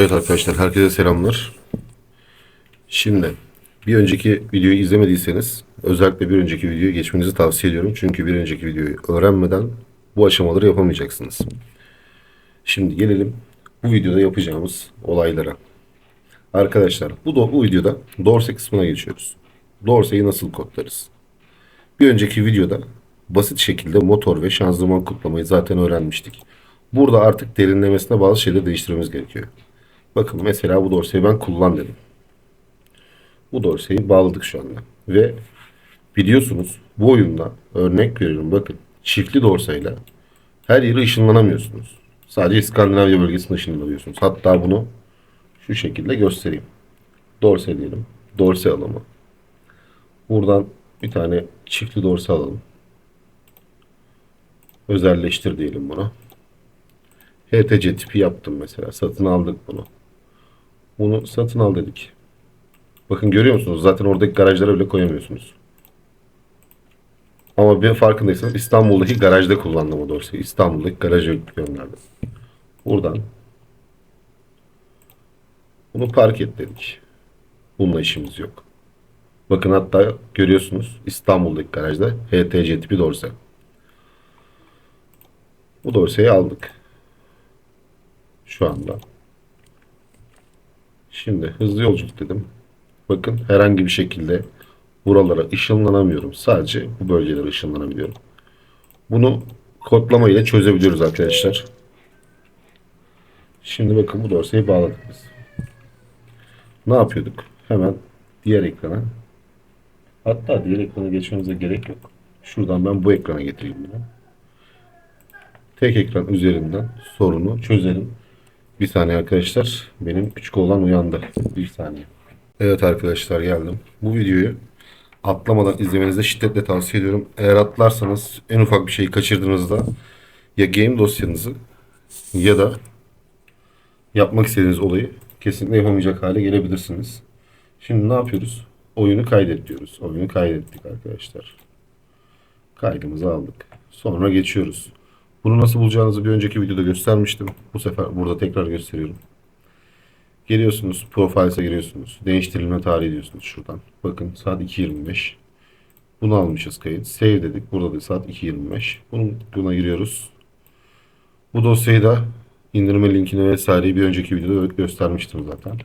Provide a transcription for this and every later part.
Evet arkadaşlar herkese selamlar. Şimdi bir önceki videoyu izlemediyseniz özellikle bir önceki videoyu geçmenizi tavsiye ediyorum. Çünkü bir önceki videoyu öğrenmeden bu aşamaları yapamayacaksınız. Şimdi gelelim bu videoda yapacağımız olaylara. Arkadaşlar bu, do- bu videoda dorse kısmına geçiyoruz. Dorse'yi nasıl kodlarız? Bir önceki videoda basit şekilde motor ve şanzıman kodlamayı zaten öğrenmiştik. Burada artık derinlemesine bazı şeyleri değiştirmemiz gerekiyor. Bakın mesela bu dorseyi ben kullan dedim. Bu dorseyi bağladık şu anda. Ve biliyorsunuz bu oyunda örnek veriyorum bakın çiftli dorsayla her yere ışınlanamıyorsunuz. Sadece İskandinavya bölgesinde ışınlanabiliyorsunuz. Hatta bunu şu şekilde göstereyim. Dorse diyelim. Dorse alımı. Buradan bir tane çiftli dorse alalım. Özelleştir diyelim buna. HTC tipi yaptım mesela. Satın aldık bunu. Bunu satın al dedik. Bakın görüyor musunuz? Zaten oradaki garajlara bile koyamıyorsunuz. Ama bir farkındaysanız İstanbul'daki garajda kullandım o dosyayı. İstanbul'daki garaja gönderdim. Buradan bunu park et dedik. Bununla işimiz yok. Bakın hatta görüyorsunuz İstanbul'daki garajda HTC tipi dorse. Bu dorseyi aldık. Şu anda. Şimdi hızlı yolculuk dedim. Bakın herhangi bir şekilde buralara ışınlanamıyorum. Sadece bu bölgelere ışınlanabiliyorum. Bunu kodlama ile çözebiliyoruz arkadaşlar. Şimdi bakın bu dorseyi bağladık biz. Ne yapıyorduk? Hemen diğer ekrana. Hatta diğer ekrana geçmemize gerek yok. Şuradan ben bu ekrana getireyim bunu. Tek ekran üzerinden sorunu çözelim. Bir saniye arkadaşlar. Benim küçük oğlan uyandı. Bir saniye. Evet arkadaşlar geldim. Bu videoyu atlamadan izlemenizi de şiddetle tavsiye ediyorum. Eğer atlarsanız en ufak bir şeyi kaçırdığınızda ya game dosyanızı ya da yapmak istediğiniz olayı kesinlikle yapamayacak hale gelebilirsiniz. Şimdi ne yapıyoruz? Oyunu kaydet diyoruz. Oyunu kaydettik arkadaşlar. Kaydımızı aldık. Sonra geçiyoruz. Bunu nasıl bulacağınızı bir önceki videoda göstermiştim. Bu sefer burada tekrar gösteriyorum. Geliyorsunuz, Profiles'a giriyorsunuz. Değiştirilme tarihi diyorsunuz şuradan. Bakın saat 2.25. Bunu almışız kayıt. Save dedik. Burada da saat 2.25. Bunun, buna giriyoruz. Bu dosyayı da indirme linkini vesaireyi bir önceki videoda göstermiştim zaten.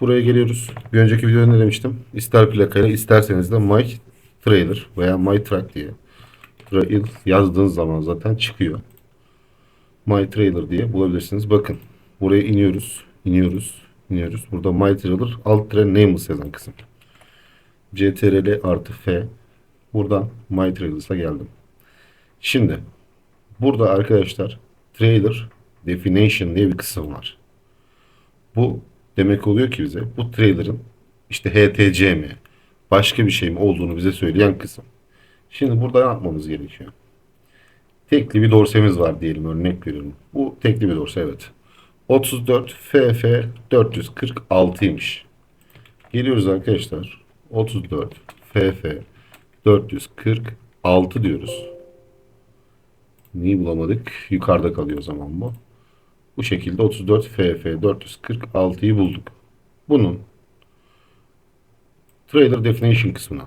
Buraya geliyoruz. Bir önceki videoda ne demiştim? İster plakayla isterseniz de My Trailer veya My Track diye Trail yazdığınız zaman zaten çıkıyor. My Trailer diye bulabilirsiniz. Bakın buraya iniyoruz. iniyoruz. iniyoruz. Burada My Trailer alt tire nameless yazan kısım. CTRL artı F. Buradan My Trailers'a geldim. Şimdi burada arkadaşlar Trailer Definition diye bir kısım var. Bu demek oluyor ki bize bu trailer'ın işte HTC mi başka bir şey mi olduğunu bize söyleyen kısım. Şimdi burada ne yapmamız gerekiyor? Tekli bir dorsemiz var diyelim örnek veriyorum. Bu tekli bir dorse evet. 34 FF 446'ymış. Geliyoruz arkadaşlar. 34 FF 446 diyoruz. Neyi bulamadık? Yukarıda kalıyor zaman bu. Bu şekilde 34 FF 446'yı bulduk. Bunun trailer definition kısmına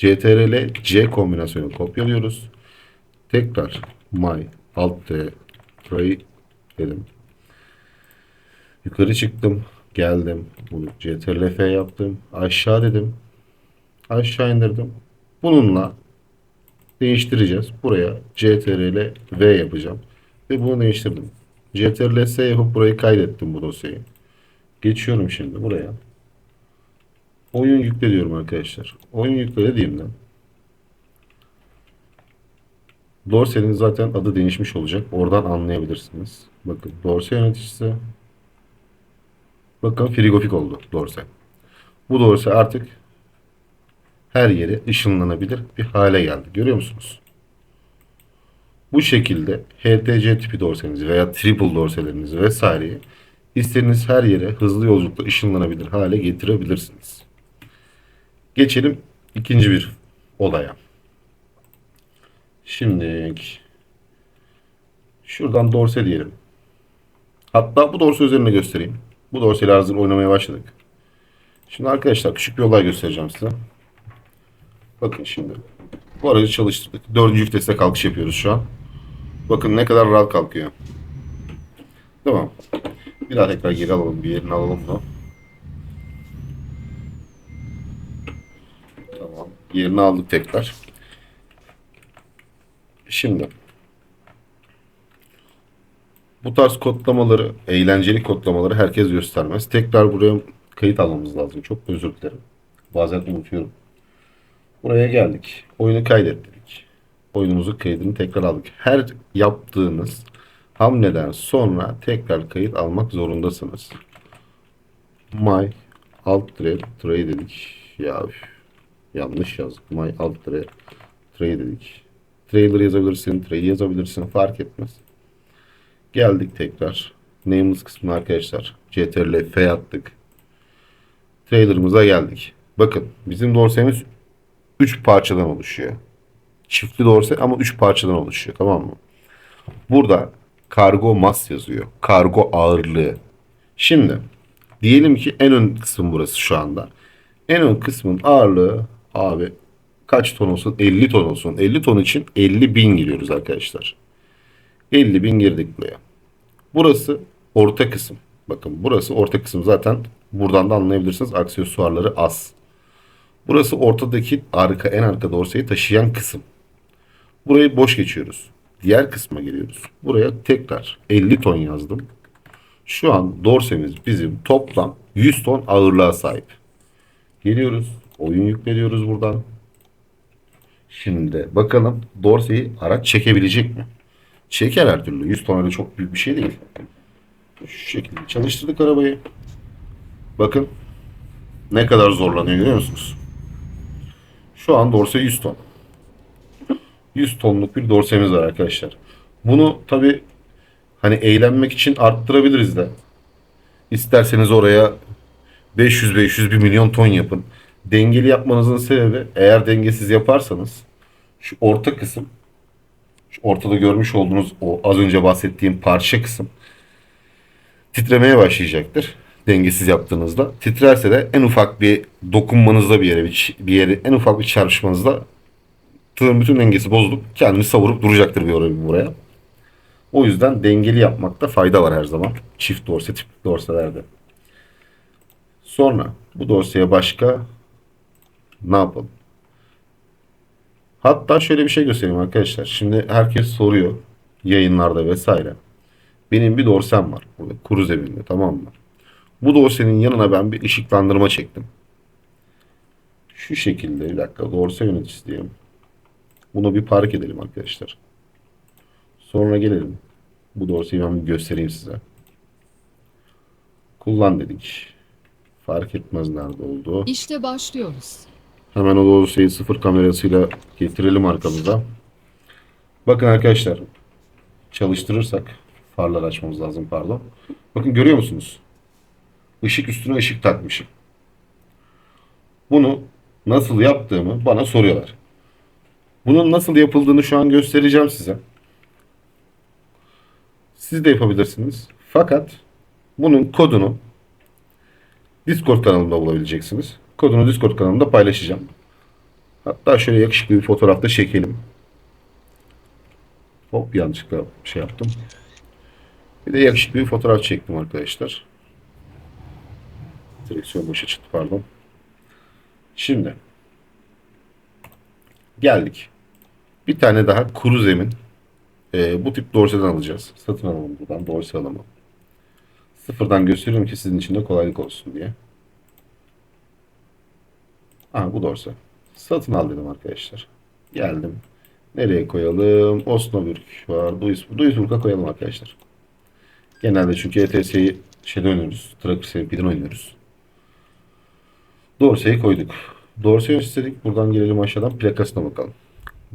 CTRL C kombinasyonu kopyalıyoruz. Tekrar my alt T try dedim. Yukarı çıktım. Geldim. Bunu CTRL F yaptım. Aşağı dedim. Aşağı indirdim. Bununla değiştireceğiz. Buraya CTRL V yapacağım. Ve bunu değiştirdim. CTRL S yapıp burayı kaydettim bu dosyayı. Geçiyorum şimdi buraya. Oyun yükle diyorum arkadaşlar. Oyun yükle dediğimde Dorse'nin zaten adı değişmiş olacak. Oradan anlayabilirsiniz. Bakın Dorse yöneticisi Bakın frigofik oldu Dorse. Bu Dorse artık her yere ışınlanabilir bir hale geldi. Görüyor musunuz? Bu şekilde HTC tipi dorsenizi veya triple dorselerinizi vesaireyi istediğiniz her yere hızlı yolculukla ışınlanabilir hale getirebilirsiniz. Geçelim ikinci bir olaya. Şimdi şuradan dorse diyelim. Hatta bu dorse üzerine göstereyim. Bu dorseyle hazır oynamaya başladık. Şimdi arkadaşlar küçük bir olay göstereceğim size. Bakın şimdi. Bu aracı çalıştırdık. Dördüncü viteste kalkış yapıyoruz şu an. Bakın ne kadar rahat kalkıyor. Tamam. Bir daha tekrar geri alalım. Bir yerini alalım da. Tamam. Yerini aldık tekrar. Şimdi. Bu tarz kodlamaları, eğlenceli kodlamaları herkes göstermez. Tekrar buraya kayıt almamız lazım. Çok özür dilerim. Bazen unutuyorum. Buraya geldik. Oyunu kaydettik. Oyunumuzun kaydını tekrar aldık. Her yaptığınız hamleden sonra tekrar kayıt almak zorundasınız. My alt tire tray dedik. Ya üf, yanlış yazdık. My alt tire tray dedik. Trailer yazabilirsin, tray yazabilirsin fark etmez. Geldik tekrar. Nameless kısmına arkadaşlar. CTRL F attık. Trailer'ımıza geldik. Bakın bizim dorsemiz 3 parçadan oluşuyor. Çiftli dorse ama 3 parçadan oluşuyor tamam mı? Burada kargo mass yazıyor. Kargo ağırlığı. Şimdi diyelim ki en ön kısım burası şu anda. En ön kısmın ağırlığı abi kaç ton olsun? 50 ton olsun. 50 ton için 50 bin giriyoruz arkadaşlar. 50 bin girdik buraya. Burası orta kısım. Bakın burası orta kısım zaten buradan da anlayabilirsiniz aksesuarları az. Burası ortadaki arka en arka dorseyi taşıyan kısım. Burayı boş geçiyoruz. Diğer kısma geliyoruz. Buraya tekrar 50 ton yazdım. Şu an dorsemiz bizim toplam 100 ton ağırlığa sahip. Geliyoruz. Oyun yükleniyoruz buradan. Şimdi bakalım dorseyi araç çekebilecek mi? Çeker her türlü. 100 ton öyle çok büyük bir şey değil. Şu şekilde çalıştırdık arabayı. Bakın ne kadar zorlanıyor görüyor musunuz? Şu an dorse 100 ton. 100 tonluk bir dorsemiz var arkadaşlar. Bunu tabi hani eğlenmek için arttırabiliriz de. İsterseniz oraya 500-500 bir milyon ton yapın. Dengeli yapmanızın sebebi eğer dengesiz yaparsanız şu orta kısım şu ortada görmüş olduğunuz o az önce bahsettiğim parça kısım titremeye başlayacaktır. Dengesiz yaptığınızda. Titrerse de en ufak bir dokunmanızda bir yere bir, bir yere en ufak bir çarpışmanızda tığın bütün dengesi bozulup kendini savurup duracaktır bir oraya buraya. O yüzden dengeli yapmakta fayda var her zaman. Çift dorse tip dorselerde. Sonra bu dorseye başka ne yapalım? Hatta şöyle bir şey göstereyim arkadaşlar. Şimdi herkes soruyor yayınlarda vesaire. Benim bir dorsem var burada kuru zeminde tamam mı? Bu dorsenin yanına ben bir ışıklandırma çektim. Şu şekilde bir dakika dorse yöneticisi diyelim. Bunu bir park edelim arkadaşlar. Sonra gelelim. Bu dorseyi ben bir göstereyim size. Kullan dedik. Fark etmez nerede oldu. İşte başlıyoruz. Hemen o dorseyi sıfır kamerasıyla getirelim arkamıza. Bakın arkadaşlar. Çalıştırırsak farları açmamız lazım pardon. Bakın görüyor musunuz? Işık üstüne ışık takmışım. Bunu nasıl yaptığımı bana soruyorlar. Bunun nasıl yapıldığını şu an göstereceğim size. Siz de yapabilirsiniz. Fakat bunun kodunu Discord kanalımda bulabileceksiniz. Kodunu Discord kanalımda paylaşacağım. Hatta şöyle yakışıklı bir fotoğrafta çekelim. Hop yanlışlıkla şey yaptım. Bir de yakışıklı bir fotoğraf çektim arkadaşlar. Direksiyon boşa çıktı pardon. Şimdi geldik. Bir tane daha kuru zemin. Ee, bu tip dorseden alacağız. Satın alalım buradan dorse alalım. Sıfırdan gösteriyorum ki sizin için de kolaylık olsun diye. Aha bu dorse. Satın al dedim arkadaşlar. Geldim. Nereye koyalım? Osnabrück var. Duisburg. Duisburg'a koyalım arkadaşlar. Genelde çünkü ETS'yi şeyde oynuyoruz. Tracker CMP'den oynuyoruz. Dorse'yi koyduk. Dorse'yi istedik. Buradan gelelim aşağıdan plakasına bakalım.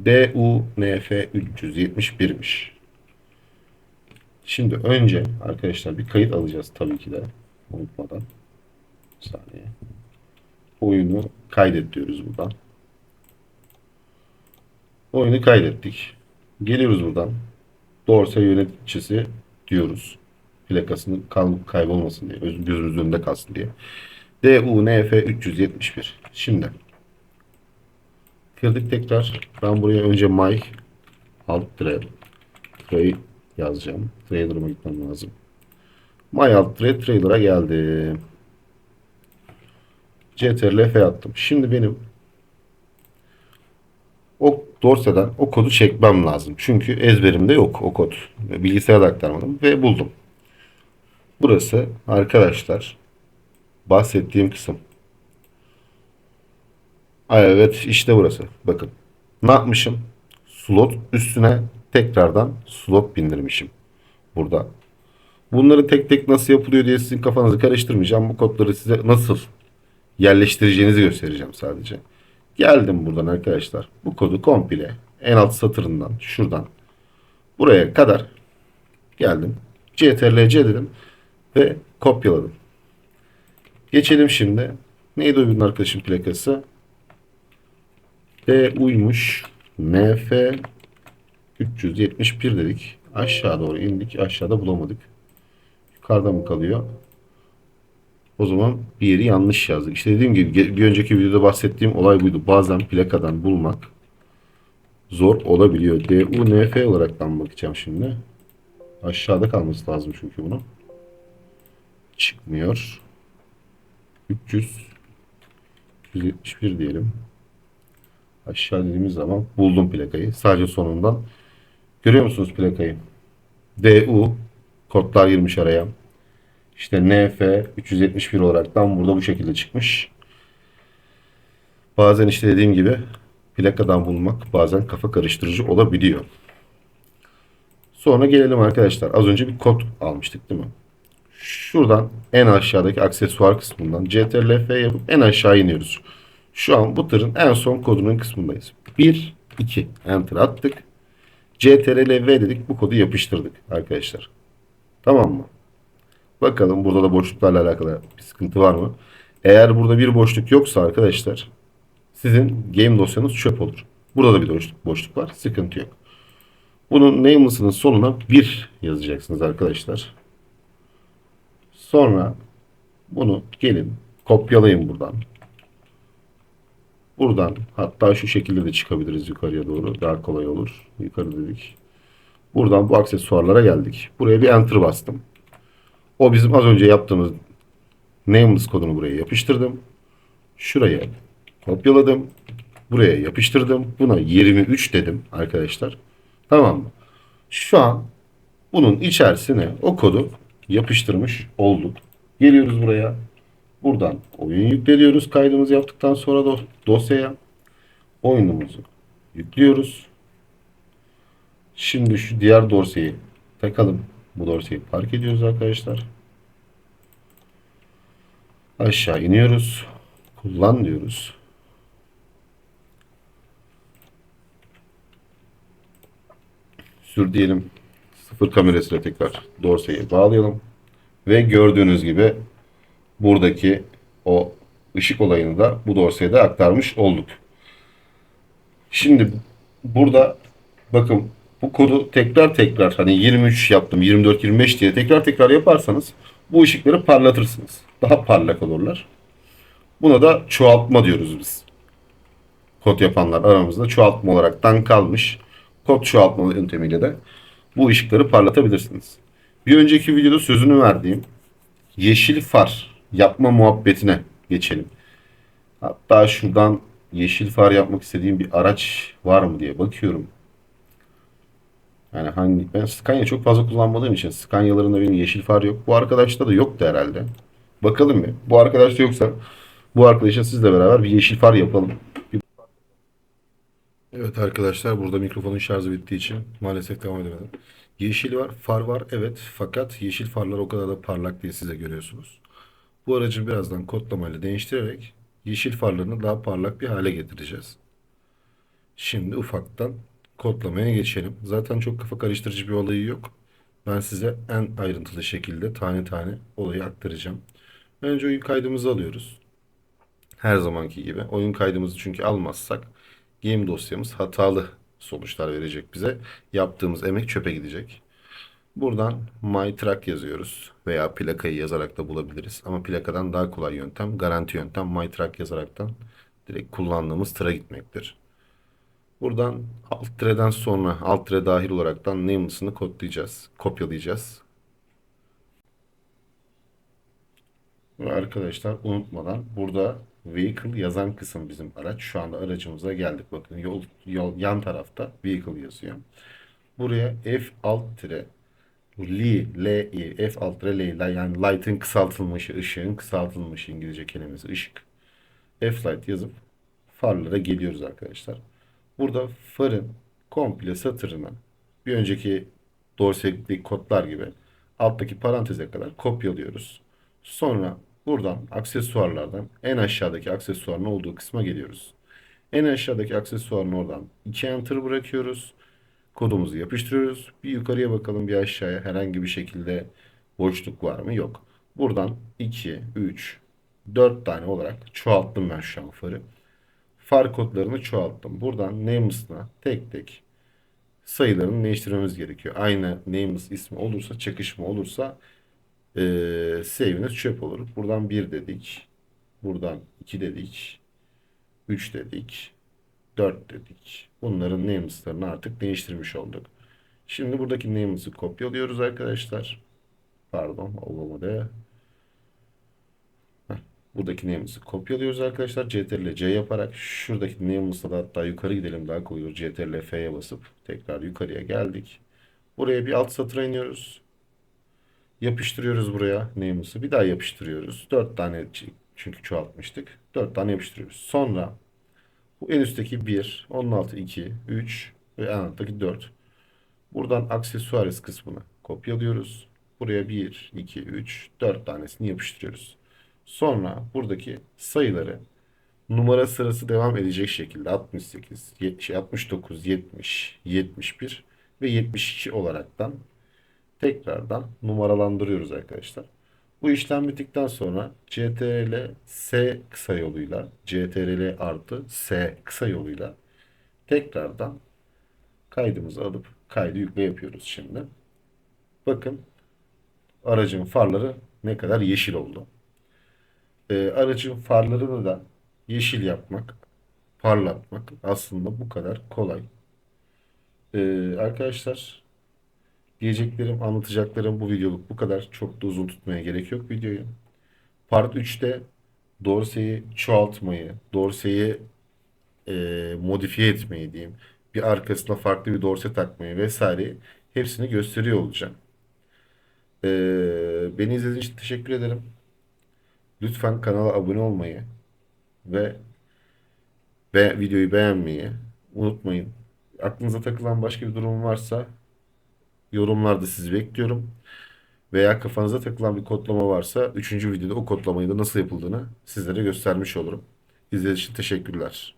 DUNF 371'miş. Şimdi önce arkadaşlar bir kayıt alacağız tabii ki de. Unutmadan. Bir saniye. Oyunu kaydet diyoruz buradan. Oyunu kaydettik. Geliyoruz buradan. Dorse yöneticisi diyoruz. Plakasının kaybolmasın diye. Öz- Gözümüzün önünde kalsın diye. DUNF 371. Şimdi kırdık tekrar. Ben buraya önce my alt tire trade yazacağım. Trailer'ıma gitmem lazım. My alt tire trailer'a geldim. CTRL F attım. Şimdi benim o dorseden o kodu çekmem lazım. Çünkü ezberimde yok o kod. Bilgisayara aktarmadım ve buldum. Burası arkadaşlar bahsettiğim kısım. Ay evet işte burası. Bakın. Ne yapmışım? Slot üstüne tekrardan slot bindirmişim. Burada. Bunları tek tek nasıl yapılıyor diye sizin kafanızı karıştırmayacağım. Bu kodları size nasıl yerleştireceğinizi göstereceğim sadece. Geldim buradan arkadaşlar. Bu kodu komple en alt satırından şuradan buraya kadar geldim. CTRL-C dedim ve kopyaladım. Geçelim şimdi. Neydi o birinin arkadaşın plakası? D uymuş. MF 371 dedik. Aşağı doğru indik. Aşağıda bulamadık. Yukarıda mı kalıyor? O zaman bir yeri yanlış yazdık. İşte dediğim gibi bir önceki videoda bahsettiğim olay buydu. Bazen plakadan bulmak zor olabiliyor. DUNF olaraktan bakacağım şimdi. Aşağıda kalması lazım çünkü bunun. Çıkmıyor. 300 171 diyelim. Aşağı dediğimiz zaman buldum plakayı. Sadece sonundan. Görüyor musunuz plakayı? DU kodlar girmiş araya. İşte NF 371 olaraktan burada bu şekilde çıkmış. Bazen işte dediğim gibi plakadan bulmak bazen kafa karıştırıcı olabiliyor. Sonra gelelim arkadaşlar. Az önce bir kod almıştık değil mi? Şuradan en aşağıdaki aksesuar kısmından CTRL F yapıp en aşağı iniyoruz. Şu an bu tırın en son kodunun kısmındayız. 1, 2 enter attık. CTRL V dedik bu kodu yapıştırdık arkadaşlar. Tamam mı? Bakalım burada da boşluklarla alakalı bir sıkıntı var mı? Eğer burada bir boşluk yoksa arkadaşlar sizin game dosyanız çöp olur. Burada da bir boşluk, boşluk var. Sıkıntı yok. Bunun nameless'ının sonuna 1 yazacaksınız arkadaşlar. Sonra bunu gelin kopyalayın buradan. Buradan hatta şu şekilde de çıkabiliriz yukarıya doğru. Daha kolay olur. Yukarı dedik. Buradan bu aksesuarlara geldik. Buraya bir enter bastım. O bizim az önce yaptığımız nameless kodunu buraya yapıştırdım. Şuraya kopyaladım. Buraya yapıştırdım. Buna 23 dedim arkadaşlar. Tamam mı? Şu an bunun içerisine o kodu yapıştırmış olduk. Geliyoruz buraya. Buradan oyun yükleniyoruz kaydımızı yaptıktan sonra do- dosyaya. Oyunumuzu yüklüyoruz. Şimdi şu diğer dosyayı takalım. Bu dosyayı park ediyoruz arkadaşlar. Aşağı iniyoruz. Kullan diyoruz. Sür diyelim. Sıfır kamerasıyla tekrar dosyayı bağlayalım. Ve gördüğünüz gibi buradaki o ışık olayını da bu dosyaya da aktarmış olduk. Şimdi burada bakın bu kodu tekrar tekrar hani 23 yaptım 24 25 diye tekrar tekrar yaparsanız bu ışıkları parlatırsınız. Daha parlak olurlar. Buna da çoğaltma diyoruz biz. Kod yapanlar aramızda çoğaltma olaraktan kalmış. Kod çoğaltma yöntemiyle de bu ışıkları parlatabilirsiniz. Bir önceki videoda sözünü verdiğim yeşil far yapma muhabbetine geçelim. Hatta şuradan yeşil far yapmak istediğim bir araç var mı diye bakıyorum. Yani hangi ben Scania çok fazla kullanmadığım için Scania'larında benim yeşil far yok. Bu arkadaşta da yoktu herhalde. Bakalım bir. Bu arkadaşta yoksa bu arkadaşa sizle beraber bir yeşil far yapalım. Evet arkadaşlar burada mikrofonun şarjı bittiği için maalesef devam edemedim. Yeşil var, far var evet fakat yeşil farlar o kadar da parlak değil size görüyorsunuz. Bu aracı birazdan kodlamayla değiştirerek yeşil farlarını daha parlak bir hale getireceğiz. Şimdi ufaktan kodlamaya geçelim. Zaten çok kafa karıştırıcı bir olayı yok. Ben size en ayrıntılı şekilde tane tane olayı aktaracağım. Önce oyun kaydımızı alıyoruz. Her zamanki gibi. Oyun kaydımızı çünkü almazsak game dosyamız hatalı sonuçlar verecek bize. Yaptığımız emek çöpe gidecek. Buradan My Truck yazıyoruz veya plakayı yazarak da bulabiliriz. Ama plakadan daha kolay yöntem, garanti yöntem My Truck yazaraktan direkt kullandığımız tıra gitmektir. Buradan alt tireden sonra alt tire dahil olaraktan nameless'ını kodlayacağız, kopyalayacağız. Ve arkadaşlar unutmadan burada vehicle yazan kısım bizim araç. Şu anda aracımıza geldik. Bakın yol, yol yan tarafta vehicle yazıyor. Buraya F alt tire Li, L, I, F alt tire L yani light'ın kısaltılmışı, ışığın kısaltılmışı İngilizce kelimesi ışık. F light yazıp farlara geliyoruz arkadaşlar. Burada farın komple satırını bir önceki dorsedeki kodlar gibi alttaki paranteze kadar kopyalıyoruz. Sonra buradan aksesuarlardan en aşağıdaki aksesuarın olduğu kısma geliyoruz. En aşağıdaki aksesuarın oradan 2 enter bırakıyoruz. Kodumuzu yapıştırıyoruz. Bir yukarıya bakalım bir aşağıya herhangi bir şekilde boşluk var mı? Yok. Buradan 2, 3, 4 tane olarak çoğalttım ben şu an farı. Far kodlarını çoğalttım. Buradan names'ına tek tek sayılarını değiştirmemiz gerekiyor. Aynı names ismi olursa, çakışma olursa eee save'iniz çöp olur. Buradan 1 dedik. Buradan 2 dedik. 3 dedik. 4 dedik. Bunların names'larını artık değiştirmiş olduk. Şimdi buradaki names'ı kopyalıyoruz arkadaşlar. Pardon, olmadı. Buradaki names'ı kopyalıyoruz arkadaşlar. CTRL C yaparak şuradaki names'la da hatta yukarı gidelim daha kolay olur. CTRL F'ye basıp tekrar yukarıya geldik. Buraya bir alt satıra iniyoruz. Yapıştırıyoruz buraya names'ı. Bir daha yapıştırıyoruz. 4 tane çünkü çoğaltmıştık. 4 tane yapıştırıyoruz. Sonra bu en üstteki 1, onun altı 2, 3 ve en alttaki 4. Buradan aksesuarız kısmını kopyalıyoruz. Buraya 1, 2, 3, 4 tanesini yapıştırıyoruz. Sonra buradaki sayıları numara sırası devam edecek şekilde 68, ye- şey, 69, 70, 71 ve 72 olaraktan tekrardan numaralandırıyoruz arkadaşlar. Bu işlem bittikten sonra CTRL S kısa yoluyla CTRL artı S kısa yoluyla tekrardan kaydımızı alıp kaydı yükle yapıyoruz şimdi. Bakın aracın farları ne kadar yeşil oldu. Ee, aracın farlarını da yeşil yapmak, parlatmak aslında bu kadar kolay. Ee, arkadaşlar diyeceklerim, anlatacaklarım bu videoluk bu kadar. Çok da uzun tutmaya gerek yok videoyu. Part 3'te dorseyi çoğaltmayı, dorseyi e, modifiye etmeyi diyeyim. Bir arkasına farklı bir dorse takmayı vesaire hepsini gösteriyor olacağım. Ee, beni izlediğiniz için teşekkür ederim. Lütfen kanala abone olmayı ve ve videoyu beğenmeyi unutmayın. Aklınıza takılan başka bir durum varsa yorumlarda sizi bekliyorum. Veya kafanıza takılan bir kodlama varsa 3. videoda o kodlamayı da nasıl yapıldığını sizlere göstermiş olurum. İzlediğiniz için teşekkürler.